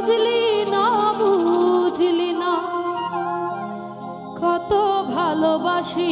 বুঝলি না বুঝলি না। কত ভালোবাসি